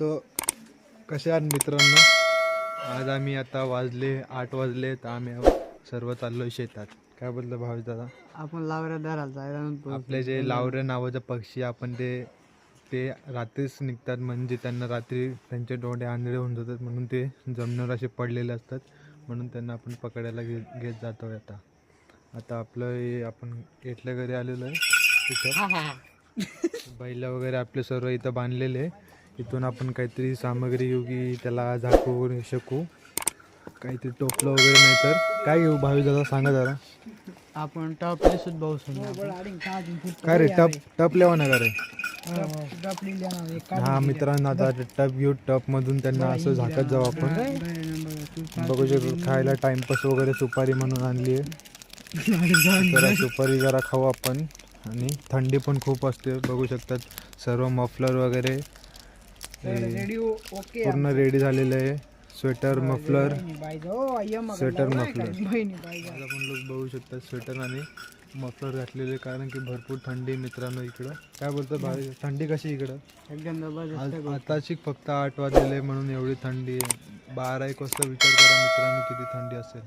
तर कसे आहात मित्रांनो? आज आम्ही आता वाजले आठ वाजले तर आम्ही सर्व चाललो शेतात. काय बोलतो भावेश दादा? आपण लावऱ्या दाराला जायला. आपले जे लावरे नावाचे पक्षी आपण ते ते रात्रीच निघतात. म्हणजे त्यांना रात्री त्यांचे डोळे आंधळे होऊन जातात. म्हणून ते जमिनीवर असे पडलेले असतात. म्हणून त्यांना आपण पकडायला घे घेत जातो आता. आता आपलं हे आपण एटल्या घरी आलेलो आहे. तिथं बैल वगैरे आपले सर्व इथं बांधलेले आहे. इथून आपण काहीतरी सामग्री घेऊ की त्याला झाकू वगैरे शकू. काहीतरी टोपलं वगैरे नाही तर. काय घेऊ? भावी दादा सांगा जरा. आपण टॉपले सुद्धा भाऊ काय रे? टप टप लेवा ना रे? हा मित्रांनो आता टप घेऊ. टप मधून त्यांना असं झाकत जाऊ आपण. बघू शकतो खायला टाइमपास वगैरे सुपारी म्हणून आणली आहे. जरा सुपारी जरा खाऊ आपण. आणि थंडी पण खूप असते बघू शकतात. सर्व मफलर वगैरे पूर्ण रेडी झालेलं आहे. स्वेटर मफलर स्वेटर मफलर आपण लोक बघू शकतात स्वेटर आणि मफलर घातलेले कारण की भरपूर थंडी आहे मित्रांनो इकडं. काय बोलतो भाई? थंडी कशी इकडं? एकदम आताची फक्त आठ वाजलेले म्हणून एवढी थंडी आहे. बारा एक वाजता विचार करा मित्रांनो किती थंडी असेल.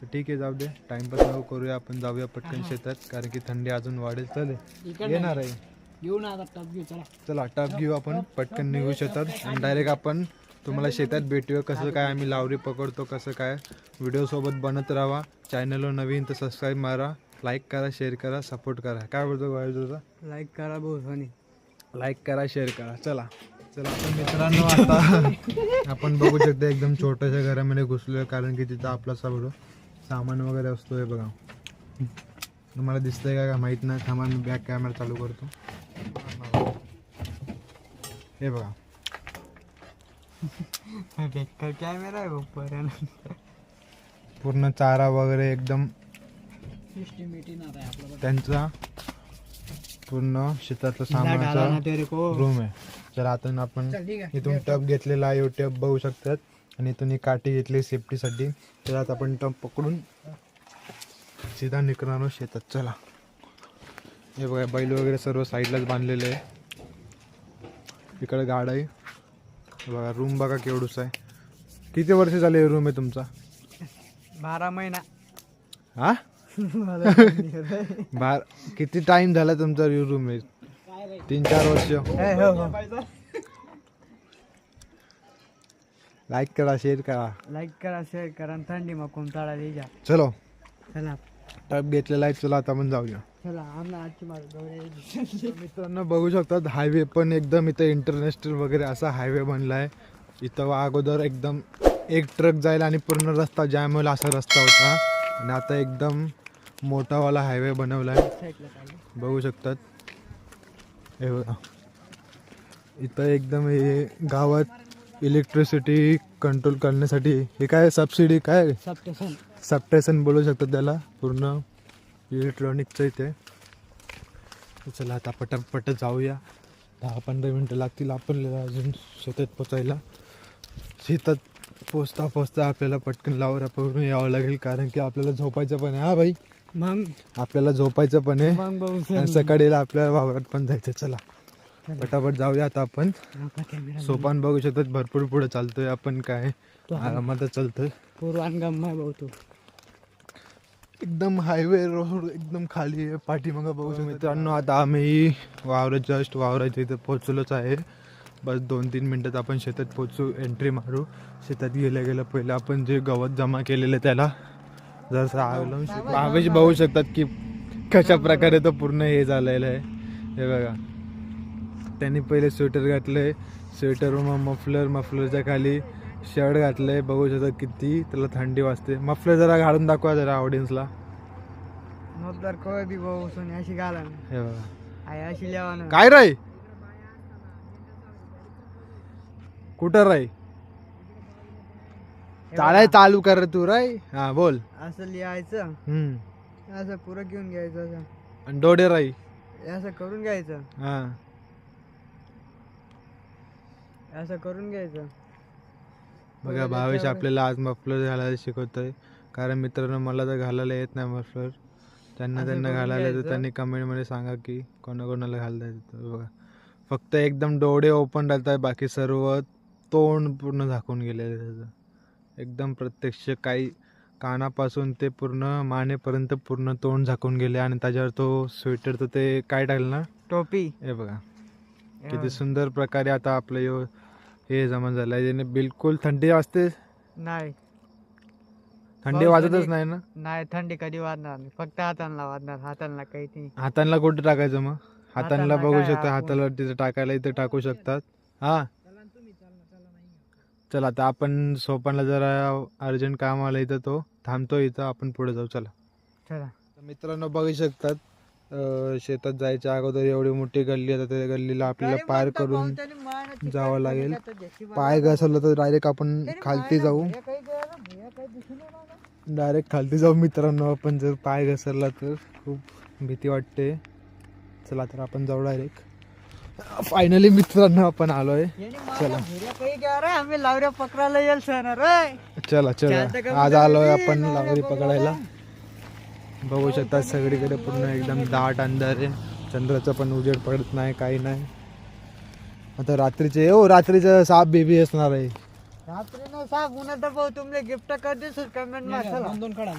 तर ठीक आहे जाऊ दे. टाइमपास नको करूया. आपण जाऊया पटकन शेतात कारण की थंडी अजून वाढेल. चालेल येणार आहे. येऊ ना आता टप घेऊ चला. चला टप घेऊ आपण. पटकन निघू शेतात आणि डायरेक्ट आपण तुम्हाला शेतात भेटूया कसं काय आम्ही लावरी पकडतो कसं काय. व्हिडिओ सोबत बनत राहा. चॅनलवर नवीन तर सबस्क्राईब मारा. लाईक करा शेअर करा सपोर्ट करा. काय बोलतो तुझा लाईक करा भाऊ सोनी. लाईक करा शेअर करा. चला. चला आपण मित्रांनो आता आपण बघू शकतो एकदम छोट्याशा घरामध्ये घुसलोय कारण की तिथं आपला सगळं सामान वगैरे असतो हे बघा. तुम्हाला दिसतंय का माहीत नाही. थांबा मी बॅक कॅमेरा चालू करतो. हे बघा. कॅमेरा आहे पर्यंत पूर्ण चारा वगैरे एकदम त्यांचा पूर्ण शेतातलं सामानाचा रूम आहे. तर आता आपण इथून टप घेतलेला आहे टप बघू शकतात. आणि इथून काठी घेतली सेफ्टीसाठी तर आता आपण टप पकडून सीधा निघणार शेतात. चला. हे बघा बैल वगैरे सर्व साईडलाच बांधलेले आहे. इकडे गाड आहे. बघा रूम बघा केवढूच आहे. किती वर्ष झाले रूम आहे तुमचा? बारा महिना. हा? बार किती टाइम झाला तुमचा रूम आहे? तीन चार वर्ष. ए, हो, हो. लाईक करा शेअर करा. लाईक करा शेअर करा थंडी मग कोण चाळा द्यायच्या चलो. चला. टप घेतलेला आहे चला आता आपण जाऊया. चला आजची जाऊया मित्रांनो बघू शकतात हायवे पण एकदम इथं इंटरनॅशनल वगैरे असा हायवे बनला आहे इथं अगोदर एकदम एक ट्रक जायला आणि पूर्ण रस्ता जॅम होईल असा रस्ता होता. आणि आता एकदम मोठावाला हायवे बनवला आहे बघू शकतात. हे इथं एकदम हे गावात इलेक्ट्रिसिटी कंट्रोल करण्यासाठी हे काय सबसिडी काय? सप्टेशन सबस्टेशन बोलू शकतात त्याला पूर्ण. इलेक्ट्रॉनिकचं इथे. चला आता पटापट जाऊया. दहा पंधरा मिनटं लागतील आपल्याला अजून शेतात पोचायला. शेतात पोचता पोचता आपल्याला पटकन लावरा पकडून यावं लागेल कारण की आपल्याला झोपायचं पण आहे. हा भाई मग? आपल्याला झोपायचं पण आहे. आणि सकाळीला आपल्याला वावरात पण जायचं. चला. पटापट जाऊया आता आपण. सोपान बघू शकतात भरपूर पुढे चालतोय आपण काय. आरामात चालतोय. पूर्वांगम आहे भाऊ तू. एकदम हायवे रोड एकदम खाली आहे. पाठीमागं बघू शकतो मित्रांनो आता आम्ही वावरात जस्ट वावराच्या इथे पोहोचलोच आहे. बस दोन तीन मिनटात आपण शेतात पोचू एंट्री मारू. शेतात गेल्या गेल्या पहिलं आपण जे गवत जमा केलेलं आहे त्याला जर आवेश बघू शकतात की कशा प्रकारे तो पूर्ण हे झालेलं आहे. हे बघा. त्यांनी पहिले स्वेटर घातलंय. स्वेटर मग मफलर मफलरच्या खाली शर्ट घातलंय बघू शकता किती त्याला थंडी वाजते. मफलर जरा घालून दाखवा जरा ऑडियन्सला बी भाऊ सोनी अशी घाला हे बघा. काय राय कुठं राय चालाय चालू कर रे तू राय हा बोल. असं लिहायचं. हम्म. असं पुरं घेऊन घ्यायचं असं. आणि डोडे राई हे असं करून घ्यायचं. हा. असं करून घ्यायचं. बघा भावेश आपल्याला आज मफलर घालायला शिकवतोय. कारण मित्रांनो मला तर घालायला येत नाही मफलर. त्यांना त्यांना घालायला येतं. त्यांनी कमेंटमध्ये सांगा की कोणाकोणाला घालता येतं बघा. फक्त एकदम डोळे ओपन राहत आहे बाकी सर्व तोंड पूर्ण झाकून गेलेलं त्याचं. एकदम प्रत्यक्ष काही कानापासून ते पूर्ण मानेपर्यंत पूर्ण तोंड झाकून गेले. आणि त्याच्यावर तो स्वेटर तर ते काय टाकलं ना? टोपी. हे बघा. किती सुंदर प्रकारे आता आपलं हे जमा झालं आहे त्याने बिलकुल थंडी वाजते नाही. थंडी पाऊस वाजतच कधी- नाही ना? नाही थंडी कधी वाजणार नाही. फक्त हातांना वाजणार हातांना काही नाही. हातांना कुठं टाकायचं मग? हातांना हातांना बघू काय शकता आपण- हाताला तिथे टाकायला इथे टाकू शकतात. हा. चला आता आपण सोपानला जरा अर्जंट काम आलं इथं तो. थांबतो इथं आपण पुढे जाऊ. चला. चला. तर मित्रांनो बघू शकतात शेतात जायच्या अगोदर एवढी मोठी गल्ली आता त्या गल्लीला आपल्याला पार करून जावं लागेल. पाय घसरलं तर डायरेक्ट आपण खालती जाऊ. डायरेक्ट खालती जाऊ मित्रांनो आपण जर पाय घसरला तर खूप भीती वाटते. चला तर आपण जाऊ डायरेक्ट फायनली मित्रांनो आपण आलोय. चला. आम्ही लावऱ्या पकडायला येईल सर चला चला. आज आलोय? आपण लावरी पकडायला. बघू शकता सगळीकडे पूर्ण एकदम दाट अंधार आहे. चंद्राचा पण उजेड पडत नाही काही नाही. आता रात्रीचे हो रात्रीचं साप बेबी असणार आहे. रात्री ना साहेब उन्हा तर भाऊ तुमले गिफ्ट कर कमेंट मा दोन कडा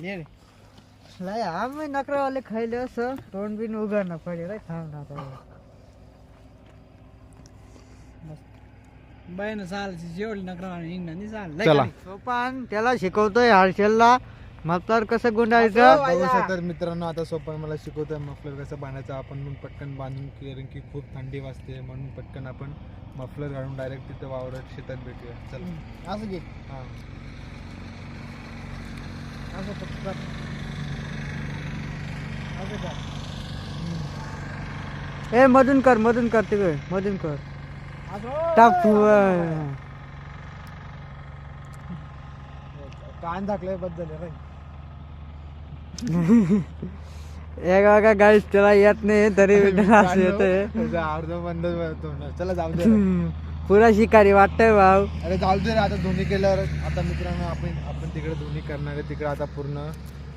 लय आम्ही नकरावाले खायले असं. तोंड बिन उघडणं पडे रे थांब ना बायनं चाल जेवढी नकरा निघणार चाल. चला सोपान त्याला शिकवतोय हर्षलला. मफलर कसं गुंडायचं? बघू शकतात मित्रांनो आता सोपन मला शिकवतोय मफलर कसं बांधायचं. आपण पण पटकन बांधून कारण की खूप थंडी वाजते म्हणून पटकन आपण मफलर घालून डायरेक्ट तिथं वावरात शेतात भेटूया. चला. असं घे. हा. असं. असं. ए मधून कर मधून कर तिकडे मधून कर. टाक कान झाकले बस झाले रे एक बघा गाईस त्याला येत नाही तरी असं येतंय. अर्ध बंद. चला जाऊ दे. पुरा शिकारी वाटतंय भाऊ. अरे जाऊ दे रे आता दोन्ही केल्यावर. आता मित्रांनो आपण आपण तिकडे दोन्ही करणार आहे. तिकडे आता पूर्ण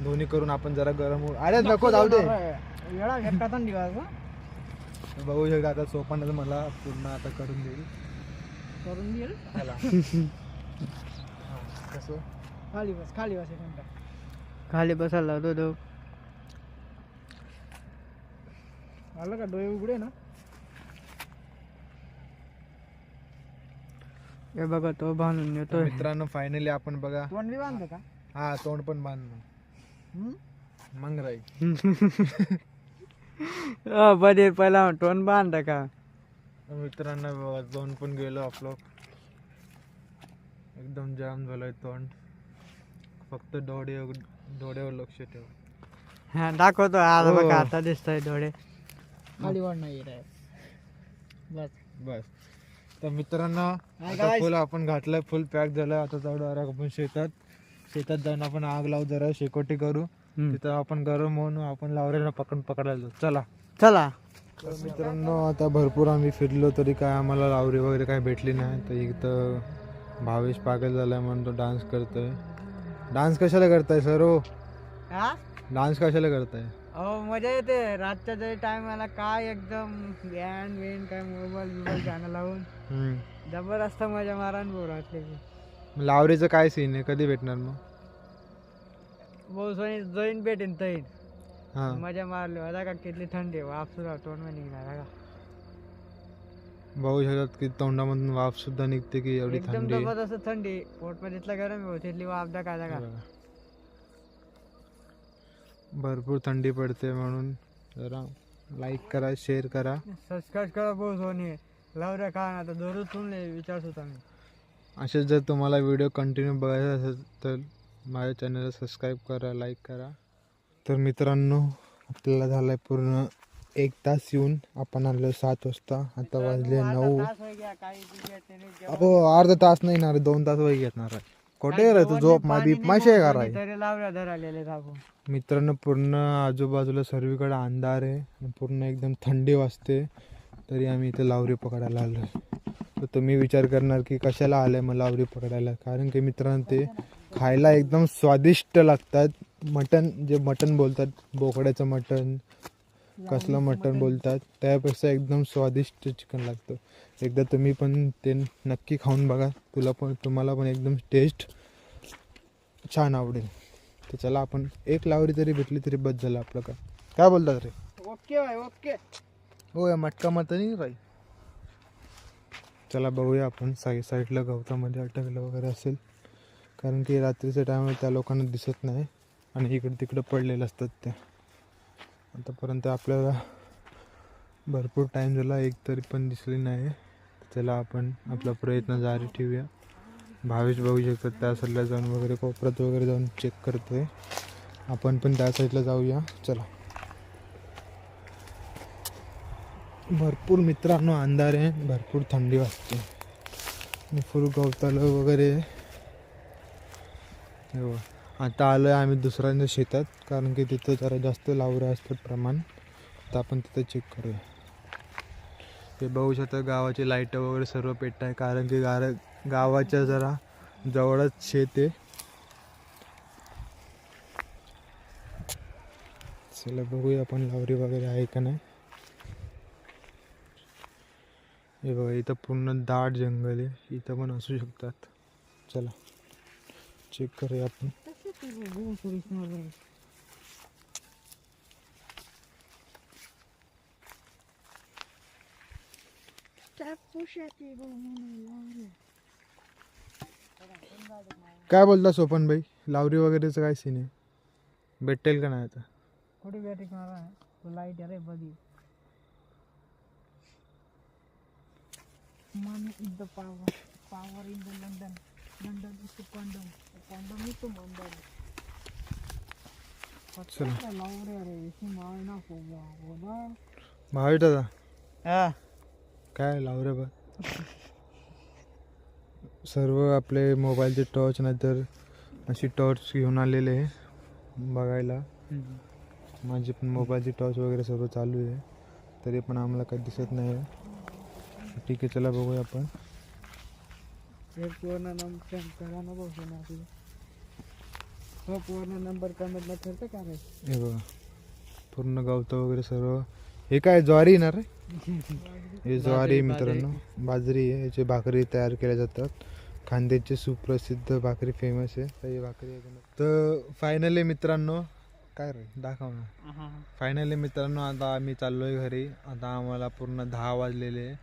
दोन्ही करून आपण जरा गरम होऊ अरे नको जाऊ दे. घेतला दिवस बघू शकता आता सोपान मला पूर्ण आता करून देईल. करून देईल? चला. हा, कसं? खाली बस खाली बस एक मिनिट. खाली बसायला लावतो तो. आलं का? डोळे उघडे ना. हे बघा तो बांधून येतोय मित्रांनो फायनली आपण बघा. तोंड बी बांधलं का? हा तोंड पण बांधणं हम्म? मग राही बडे पहिला टोन बांध का? मित्रांनो बघा तोंड पण गेलो आपलं. एकदम जाम झालंय तोंड. फक्त डोळे डोळ्यावर लक्ष ठेव. हा दाखवतो आज हो. बघा आता दिसतोय डोळे. खाली वाढ नाही आहे बस. बस. तर मित्रांनो Hi आता guys. फुल आपण घातलंय फुल पॅक झालं. आता जाऊ डायरेक्ट आपण शेतात शेतात जाऊन आपण आग लावू जरा शेकोटी करू. हम्म. तिथं आपण गरम होऊन आपण लावरेला पकडून पकडायला जाऊ. चला. चला. तर मित्रांनो आता भरपूर आम्ही फिरलो तरी काय आम्हाला लावरी वगैरे काय भेटली नाही. तर इथं भावेश पागल झालाय म्हणून तो डान्स करतोय. डान्स कशाला करताय सर? हो. हा? डान्स कशाला करताय? अहो मजा येते. रातच्या जरी टायमाला काय एकदम बँड बिन काय मोबाईल बिबाईल गाणं लावून. हम्म. जबरदस्त मजा मारान भाऊ मग लावरीचं काय सीन आहे? कधी भेटणार मग? भाऊ सोनी जैन भेटेन तैन हा. मजा मारली. का किती थंडी सुद्धा तोंड निघणार का बघू शकतात की तोंडामधून वाफ सुद्धा निघते की एवढी एकदम थंडी? आहे. जबरदस्त थंडी. पोटमध्ये इथलं गरम आहे तिथली वाफ दा काय का. भरपूर थंडी पडते म्हणून जरा लाईक करा शेअर करा. सबस्क्राईब करा भाऊ सोनी. लावऱ्या का ना आता दररोज सुनले विचारत होता मी असेच जर तुम्हाला व्हिडिओ कंटिन्यू बघायचा असेल तर माझ्या चॅनलला सबस्क्राईब करा लाईक करा. तर मित्रांनो आपल्याला झालाय पूर्ण एक तास येऊन आपण आलो सात वाजता. आता वाजले नऊ. अहो अर्धा तास नाही येणार दोन तास वय घेणार आहे. कुठे रे तू झोप माझी पाणी माशी आहे का आपण मित्रांनो पूर्ण आजूबाजूला सर्वीकडे अंधार आहे पूर्ण एकदम थंडी वाजते. तरी आम्ही इथे लावरी पकडायला आलो. तर तुम्ही विचार करणार की कशाला आलंय मग लावरी पकडायला? कारण की मित्रांनो ते खायला एकदम स्वादिष्ट लागतात. मटन जे मटन बोलतात बोकड्याचं मटन कसलं मटण बोलतात त्यापेक्षा एकदम स्वादिष्ट चिकन लागतं. एकदा तुम्ही पण ते नक्की खाऊन बघा. तुला पण तुम्हाला पण एकदम टेस्ट छान आवडेल. तर चला आपण एक लावरी तरी भेटली तरी बस झालं आपलं का? काय बोलतात रे? ओके भाई ओके. हो या मटका मत नाही काही चला बघूया आपण. साई साईडला गवतामध्ये अटकलं वगैरे असेल. कारण की रात्रीच्या टायमाला त्या लोकांना दिसत नाही. आणि इकडे तिकडे पडलेले असतात त्या आतापर्यंत आपल्याला भरपूर टाईम झाला एक तरी पण दिसली नाही. त्याला आपण आपला प्रयत्न जारी ठेवूया. भावेश बघू शकतात त्या साईडला जाऊन वगैरे कोपऱ्यात वगैरे जाऊन चेक करतोय. आपण पण त्या साईडला जाऊया. चला. भरपूर मित्रांनो अंधार आहे. भरपूर थंडी वाजते. आणि फुल गवतालं वगैरे आता आलो आहे आम्ही दुसऱ्यांच्या शेतात कारण की तिथं जरा जास्त लावरं असतात प्रमाण. तर आपण तिथं चेक करूया. ते बघू शकता गावाची लाइट वगैरे सर्व पेट आहे कारण की गार गावाच्या जरा जवळच शेत आहे. चला बघूया आपण लावरी वगैरे आहे का नाही. हे बघा इथं पूर्ण दाट जंगल आहे इथं पण असू शकतात. चला चेक करूया आपण. काय बोलता सोपन भाई? लावरी वगैरेचं काय सीन आहे? भेटेल का नाही आता? कुठे भेटेल का नाही लाइट अरे बघी. Man in the power power in the London London is the condom condom is the मंडन चला. दादा हा. काय लावरे बा. सर्व आपले मोबाईलचे टॉर्च नाहीतर अशी टॉर्च घेऊन आलेले आहे बघायला. माझी पण मोबाईलची टॉर्च वगैरे सर्व चालू आहे. तरी पण आम्हाला काही दिसत नाही आहे. ठीक आहे चला बघूया आपण एक पूर्ण नंबर करा ना बघू ना आपली हो पूर्ण नंबर कमेंटमध्ये ठरतं का रे? हे बघा पूर्ण गवतं वगैरे सर्व. हे काय ज्वारी येणार रे? हे ज्वारी मित्रांनो. बाजरी आहे याची भाकरी तयार केल्या जातात. खांद्याची सुप्रसिद्ध भाकरी फेमस आहे. तर ही भाकरी आहे? तर फायनली मित्रांनो काय रे? दाखव ना. फायनली मित्रांनो आता आम्ही चाललोय घरी. आता आम्हाला पूर्ण दहा वाजलेले आहे.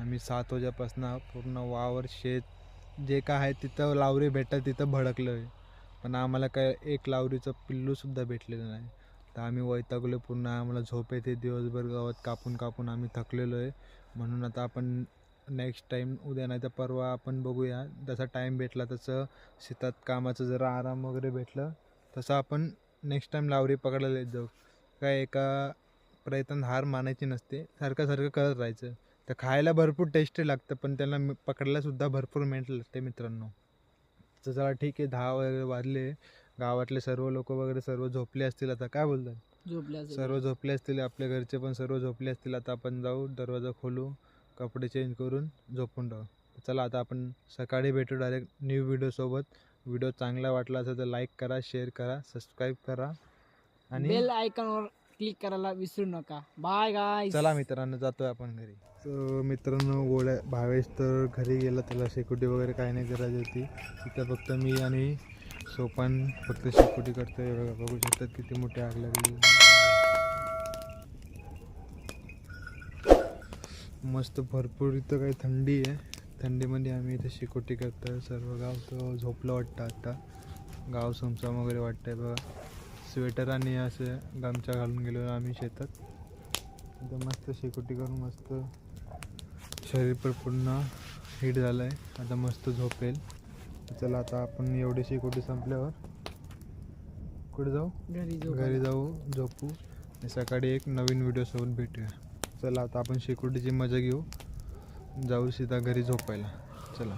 आम्ही सात वाजेपासून पूर्ण वावर शेत जे काय आहे तिथं लावरी भेटतात तिथं भडकलो आहे पण आम्हाला काय एक लावरीचं पिल्लूसुद्धा भेटलेलं नाही. तर आम्ही वैतागलो पूर्ण आम्हाला झोप येते. दिवसभर गवत कापून कापून आम्ही थकलेलो आहे म्हणून आता आपण नेक्स्ट टाईम उद्या नाही तर परवा आपण बघूया. जसा टाईम भेटला तसं शेतात कामाचं जरा आराम वगैरे भेटलं तसं आपण नेक्स्ट टाईम लावरी पकडायला येत जाऊ. काय एका प्रयत्न हार मानायची नसते. सारखं सारखं करत राहायचं. तर खायला भरपूर टेस्टी लागतं पण त्याला पकडायलासुद्धा भरपूर मेहनत लागते मित्रांनो. तर चला ठीक आहे दहा वगैरे वाजले. गावातले सर्व लोक वगैरे सर्व झोपले असतील आता. काय बोलतात सर्व झोपले असतील आपल्या घरचे पण सर्व झोपले असतील. आता आपण जाऊ दरवाजा खोलू कपडे चेंज करून झोपून राहू. चला आता आपण सकाळी भेटू डायरेक्ट न्यू व्हिडिओसोबत व्हिडिओ चांगला वाटला असेल तर लाईक करा शेअर करा सबस्क्राईब करा. आणि बेल आयकॉन वर क्लिक करायला विसरू नका. बाय गाय चला मित्रांनो जातोय आपण घरी. तर मित्रांनो गोळ्या भावेश तर घरी गेला. त्याला शेकोटी वगैरे काही नाही करायची होती. तिथं फक्त मी आणि सोपान फक्त शेकोटी करतोय. बघा बघू शकतात किती मोठी आग लागली. मस्त भरपूर इथं काही थंडी आहे. थंडीमध्ये आम्ही इथं शेकोटी करतोय. सर्व गाव तर झोपलं वाटतं आता. गाव समसम वगैरे वाटतंय बघा. स्वेटर आणि असं गमचा घालून गेलो आम्ही शेतात. एकदम मस्त शेकोटी करून मस्त शरीर पण पूर्ण हिट झालं आहे आता मस्त झोपेल. चला आता आपण एवढी शेकोटी संपल्यावर कुठे जाऊ? घरी झोप घरी जाऊ झोपू. आणि सकाळी एक नवीन व्हिडिओसोबत भेटूया. चला आता आपण शेकोटीची मजा घेऊ. जाऊ सीधा घरी झोपायला. चला.